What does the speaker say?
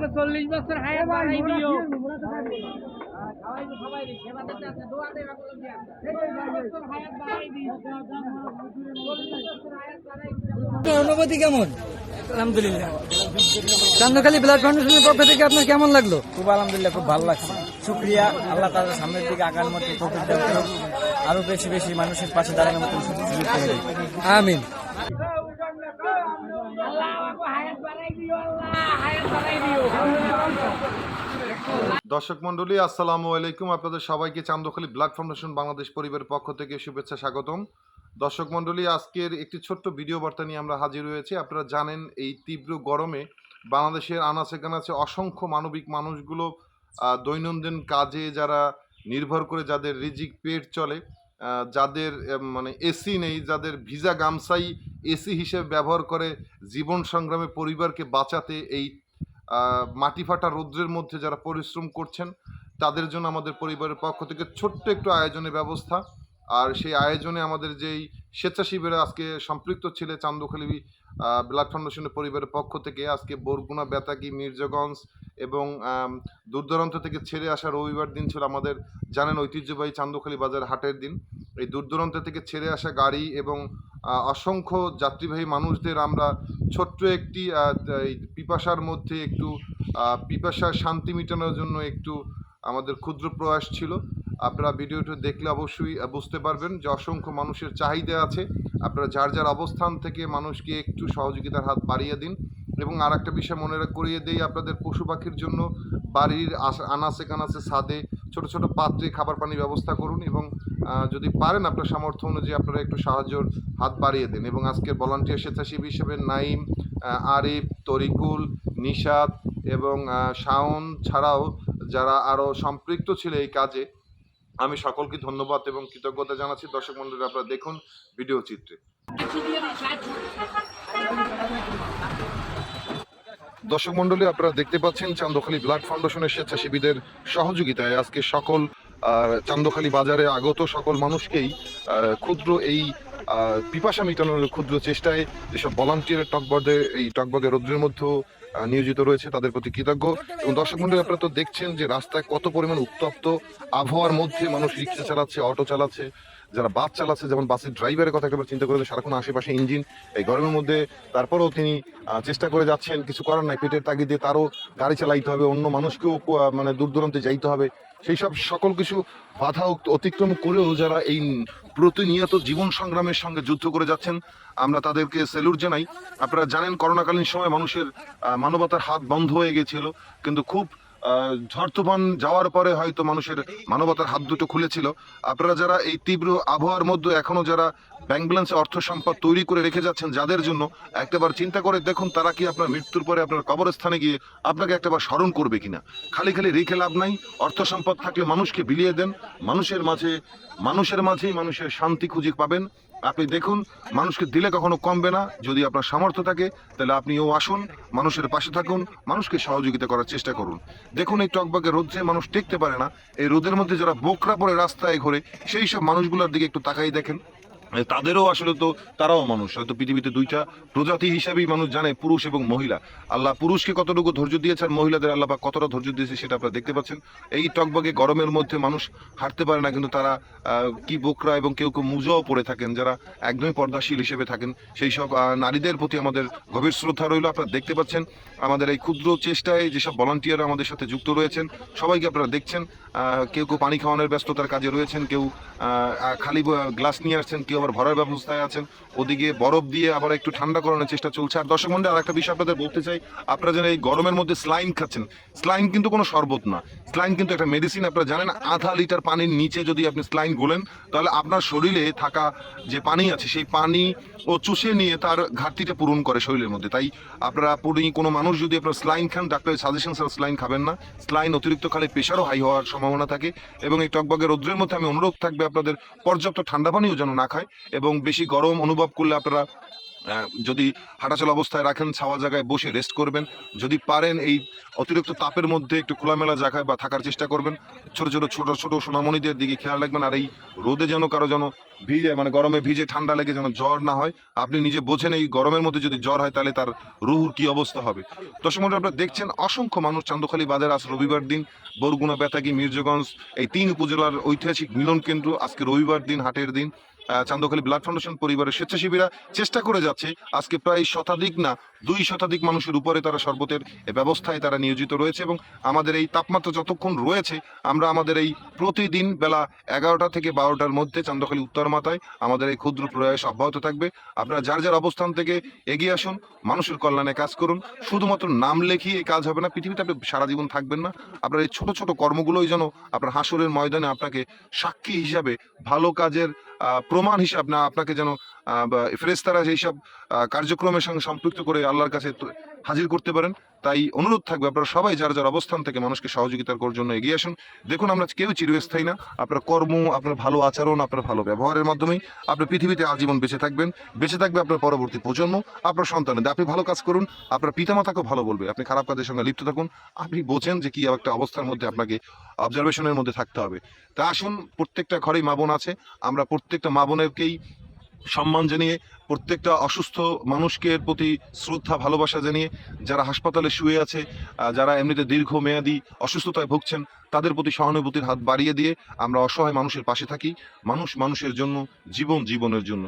আমাকে চল্লিশ বছর হায়াত বাড়াই দিও। অনুভূতি কেমন? আলহামদুলিল্লাহ। চান্দখালি ব্লাড ফাউন্ডেশনের পক্ষ থেকে আপনার কেমন লাগল? খুব আলহামদুলিল্লাহ খুব ভালো লাগছে। শুক্রিয়া আল্লাহ তাদের সামনের দিকে আগার মতো আরও বেশি বেশি মানুষের পাশে দাঁড়ানোর মতো। আমিন। দর্শক মন্ডলী আসসালামু আলাইকুম। আপনাদের সবাইকে চান্দখালি ব্লাড ফাউন্ডেশন বাংলাদেশ পরিবারের পক্ষ থেকে শুভেচ্ছা, স্বাগতম। দর্শক মন্ডলী আজকের একটি ছোট্ট ভিডিও বার্তা নিয়ে আমরা হাজির হয়েছি। আপনারা জানেন, এই তীব্র গরমে বাংলাদেশের আনাচে কানাচে অসংখ্য মানবিক মানুষগুলো দৈনন্দিন কাজে যারা নির্ভর করে যাদের রিজিক পেট চলে যাদের মানে এসি নেই, যাদের ভিজা গামছাই এসি হিসেবে ব্যবহার করে জীবন সংগ্রামে পরিবারকে বাঁচাতে এই মাটি ফাটা রৌদ্রের মধ্যে যারা পরিশ্রম করছেন তাদের জন্য আমাদের পরিবারের পক্ষ থেকে ছোট্ট একটু আয়োজনের ব্যবস্থা। আর সেই আয়োজনে আমাদের যেই স্বেচ্ছাসেবীরা আজকে সম্পৃক্ত ছিল চান্দখালি ব্লাড ফাউন্ডেশনের পরিবারের পক্ষ থেকে আজকে বরগুনা বেতাকি মির্জাগঞ্জ এবং আম, দূর দূরান্ত থেকে ছেড়ে আসা রবিবার দিন ছিল আমাদের জানেন ঐতিহ্যবাহী চান্দখালি বাজার হাটের দিন। এই দূর দূরান্ত থেকে ছেড়ে আসা গাড়ি এবং অসংখ্য যাত্রীবাহী মানুষদের আমরা ছোট্ট একটি পিপাসার মধ্যে একটু পিপাসার শান্তি মেটানোর জন্য একটু আমাদের ক্ষুদ্র প্রয়াস ছিল। আপনারা ভিডিওটি দেখলে অবশ্যই বুঝতে পারবেন যে অসংখ্য মানুষের চাহিদা আছে। আপনারা যার যার অবস্থান থেকে মানুষকে একটু সহযোগিতার হাত বাড়িয়ে দিন এবং আর একটা বিষয় মনে করিয়ে দেই আপনাদের পশু পাখির জন্য। বাড়ির আনাচে কানাচে ছাদে ছোট ছোট পাত্রে খাবার পানির ব্যবস্থা করুন এবং যদি পারেন আপনার সামর্থ্য অনুযায়ী আপনারা একটু সাহায্যর হাত বাড়িয়ে দেন এবং আজকের ভলান্টিয়ার স্বেচ্ছাসেবী হিসেবে নাইম আরিফ, তরিকুল নিশাদ এবং শাওন ছাড়াও যারা আরও সম্পৃক্ত ছিল এই কাজে, আমি সকলকে ধন্যবাদ এবং কৃতজ্ঞতা জানাচ্ছি। দর্শক মন্ডলী আপনারা দেখুন ভিডিও চিত্রে। দর্শক মন্ডলী আপনারা দেখতে পাচ্ছেন চান্দখালি ব্লাড ফাউন্ডেশনের স্বেচ্ছাসেবীদের সহযোগিতায় আজকে সকল চান্দখালি বাজারে আগত সকল মানুষকেই ক্ষুদ্র এই পিপাসা মেটানোর ক্ষুদ্র চেষ্টায় যেসব ভলান্টিয়ার টকবগে এই টকবগে রৌদ্রের মধ্যে নিয়োজিত রয়েছে, তাদের প্রতি কৃতজ্ঞ। এবং দর্শক মন্ডলী আপনারা তো দেখছেন যে রাস্তায় কত পরিমাণ উত্তপ্ত আবহাওয়ার মধ্যে মানুষ রিক্সা চালাচ্ছে অটো চালাচ্ছে। যারা বাস চালাচ্ছে যেমন বাসের ড্রাইভারের কথা একবার চিন্তা করে সারাক্ষণ আশেপাশে ইঞ্জিন এই গরমের মধ্যে তারপরেও তিনি চেষ্টা করে যাচ্ছেন কিছু করার নাই পেটের তাগিদে তারও গাড়ি চালাইতে হবে অন্য মানুষকেও মানে দূর দূরান্তে যাইতে হবে। সেই সব সকল কিছু বাধা অতিক্রম করেও যারা এই প্রতিনিয়ত জীবন সংগ্রামের সঙ্গে যুদ্ধ করে যাচ্ছেন আমরা তাদেরকে স্যালুট জানাই। আপনারা জানেন করোনাকালীন সময় মানুষের মানবতার হাত বন্ধ হয়ে গেছিল কিন্তু খুব ঝড় তুফান যাওয়ার পরে হয়তো মানুষের মানবতার হাত দুটো খুলেছিল। আপনারা যারা এই তীব্র আবহাওয়ার মধ্যে এখনও যারা ব্যাংক ব্যালেন্সে অর্থ সম্পদ তৈরি করে রেখে যাচ্ছেন যাদের জন্য, একটাবার চিন্তা করে দেখুন তারা কি আপনার মৃত্যুর পরে আপনার কবরস্থানে গিয়ে আপনাকে একটাবার স্মরণ করবে কিনা। খালি খালি রেখে লাভ নাই, অর্থ সম্পদ থাকলে মানুষকে বিলিয়ে দেন, মানুষের মাঝে, মানুষের মাঝেই মানুষের শান্তি খুঁজে পাবেন। আপনি দেখুন, মানুষকে দিলে কখনো কমবে না। যদি আপনার সামর্থ্য থাকে, তাহলে আপনিও আসুন, মানুষের পাশে থাকুন, মানুষকে সহযোগিতা করার চেষ্টা করুন। দেখুন, এই টকবাগে রোদ্রে মানুষ টিকতে পারে না। এই রোদের মধ্যে যারা বোকরা পরে রাস্তায় ঘোরে, সেই সব মানুষগুলোর দিকে একটু তাকাই দেখেন। তাদেরও আসলে তো, তারাও মানুষ। হয়তো পৃথিবীতে দুইটা প্রজাতি হিসাবেই মানুষ জানে, পুরুষ এবং মহিলা। আল্লাহ পুরুষকে কতটুকু ধৈর্য দিয়েছে আর মহিলাদের আল্লাহ কতটা ধৈর্য দিয়েছে সেটা আপনারা দেখতে পাচ্ছেন। এই টকবগে গরমের মধ্যে মানুষ হাঁটতে পারে না, কিন্তু তারা কি বোকরা এবং কেউ কেউ মুজোও পড়ে থাকেন, যারা একদমই পর্দাশীল হিসেবে থাকেন। সেই সব নারীদের প্রতি আমাদের গভীর শ্রদ্ধা রইল। আপনারা দেখতে পাচ্ছেন, আমাদের এই ক্ষুদ্র চেষ্টায় যেসব ভলান্টিয়ার আমাদের সাথে যুক্ত রয়েছেন, সবাইকে আপনারা দেখছেন কেউ কেউ পানি খাওয়ানোর ব্যস্ততার কাজে রয়েছেন, কেউ খালি গ্লাস নিয়ে আসছেন, কেউ আবার ভরার ব্যবস্থায় আছেন। ওদিকে বরফ দিয়ে আবার একটু ঠান্ডা করানোর চেষ্টা চলছে। আর দর্শক মন্ডল আর একটা বিষয় আপনাদের বলতে চাই। আপনারা যেন এই গরমের মধ্যে স্লাইন খাচ্ছেন। স্লাইন কিন্তু কোনো শরবত না। স্লাইন কিন্তু একটা মেডিসিন আপনারা জানেন, আধা লিটার পানির নিচে যদি আপনি স্লাইন গোলেন, তাহলে আপনার শরীরে থাকা যে পানি আছে, সেই পানি ও চুষে নিয়ে তার ঘাটতিটা পূরণ করে শরীরের মধ্যে। তাই আপনারা পুরি কোনো মানুষ যদি আপনার স্লাইন খান, ডাক্তারের সাজেশন ছাড়া স্লাইন খাবেন না। স্লাইন অতিরিক্ত খালে প্রেশারও হাই হওয়ার সম্ভাবনা থাকে এবং এই টকবগের রৌদ্রের মধ্যে আমি অনুরোধ থাকবে আপনাদের, পর্যাপ্ত ঠান্ডা পানিও যেন না খায়। এবং বেশি গরম অনুভব করলে আপনারা যদি হাঁটাচলা অবস্থায় রাখেন ছাওয়া জায়গায় বসে রেস্ট করবেন। যদি পারেন এই অতিরিক্ত তাপের মধ্যে একটু খোলামেলা জায়গায় বা থাকার চেষ্টা করবেন। ছোট ছোট ছোট ছোট সোনামণিদের দিকে খেয়াল রাখবেন আর এই রোদে যেন কারও যেন ভিজে মানে গরমে ভিজে ঠান্ডা লেগে যেন জ্বর না হয়। আপনি নিজে বোঝেন এই গরমের মধ্যে যদি জ্বর হয় তাহলে তার রুহুর কি অবস্থা হবে? দর্শক মন্ডলী, আপনারা দেখছেন অসংখ্য মানুষ চান্দখালী বাজার আজ রবিবার দিন। বরগুনা বেতাগি মির্জগঞ্জ এই তিন উপজেলার ঐতিহাসিক মিলন কেন্দ্র আজকে রবিবার দিন হাটের দিন। চান্দখালী ব্লাড ফাউন্ডেশন পরিবারের স্বেচ্ছাসেবীরা চেষ্টা করে যাচ্ছে। আজকে প্রায় শতাধিক না, দুই শতাধিক মানুষের উপরে তারা শরবতের ব্যবস্থায় তারা নিয়োজিত রয়েছে এবং আমাদের এই তাপমাত্রা যতক্ষণ রয়েছে, আমরা আমাদের এই প্রতিদিন বেলা এগারোটা থেকে বারোটার মধ্যে চান্দখালী উত্তর মাথায় আমাদের এই ক্ষুদ্র প্রয়াস অব্যাহত থাকবে। আপনারা যার যার অবস্থান থেকে এগিয়ে আসুন, মানুষের কল্যাণে কাজ করুন। শুধুমাত্র নাম লেখিয়ে এই কাজ হবে না, পৃথিবীতে আপনি সারা জীবন থাকবেন না। আপনার এই ছোট ছোট কর্মগুলোই যেন আপনার হাসরের ময়দানে আপনাকে সাক্ষী হিসাবে ভালো কাজের প্রমাণ হিসাব না আপনাকে যেন ফেরেস্তারা যেই সব কার্যক্রমের সঙ্গে সম্পৃক্ত করে আল্লাহর কাছে হাজির করতে পারেন। তাই অনুরোধ থাকবে আপনারা সবাই যার যার অবস্থান থেকে মানুষকে সহযোগিতার করার জন্য এগিয়ে আসুন। দেখুন, আমরা কেউ চিরস্থায়ী না। আপনার কর্ম, আপনার ভালো আচরণ, আপনার ভালো ব্যবহারের মাধ্যমেই আপনি পৃথিবীতে আজীবন বেঁচে থাকবেন। বেঁচে থাকবে আপনার পরবর্তী প্রজন্ম, আপনার সন্তান আপনি ভালো কাজ করুন, আপনার পিতামাতাকেও ভালো বলবে। আপনি খারাপ কাজের সঙ্গে লিপ্ত থাকুন। আপনি বোঝেন যে কি একটা অবস্থার মধ্যে আপনাকে অবজারভেশনের মধ্যে থাকতে হবে। তা আসুন, প্রত্যেকটা ঘরেই মা বোন আছে। আমরা প্রত্যেকটা মা বোনেরকেই সম্মান জানিয়ে প্রত্যেকটা অসুস্থ মানুষকে প্রতি শ্রদ্ধা, ভালোবাসা জানিয়ে যারা হাসপাতালে শুয়ে আছে যারা এমনিতে দীর্ঘমেয়াদী অসুস্থতায় ভুগছেন, তাদের প্রতি সহানুভূতির হাত বাড়িয়ে দিয়ে আমরা অসহায় মানুষের পাশে থাকি। মানুষ মানুষের জন্য, জীবন জীবনের জন্য।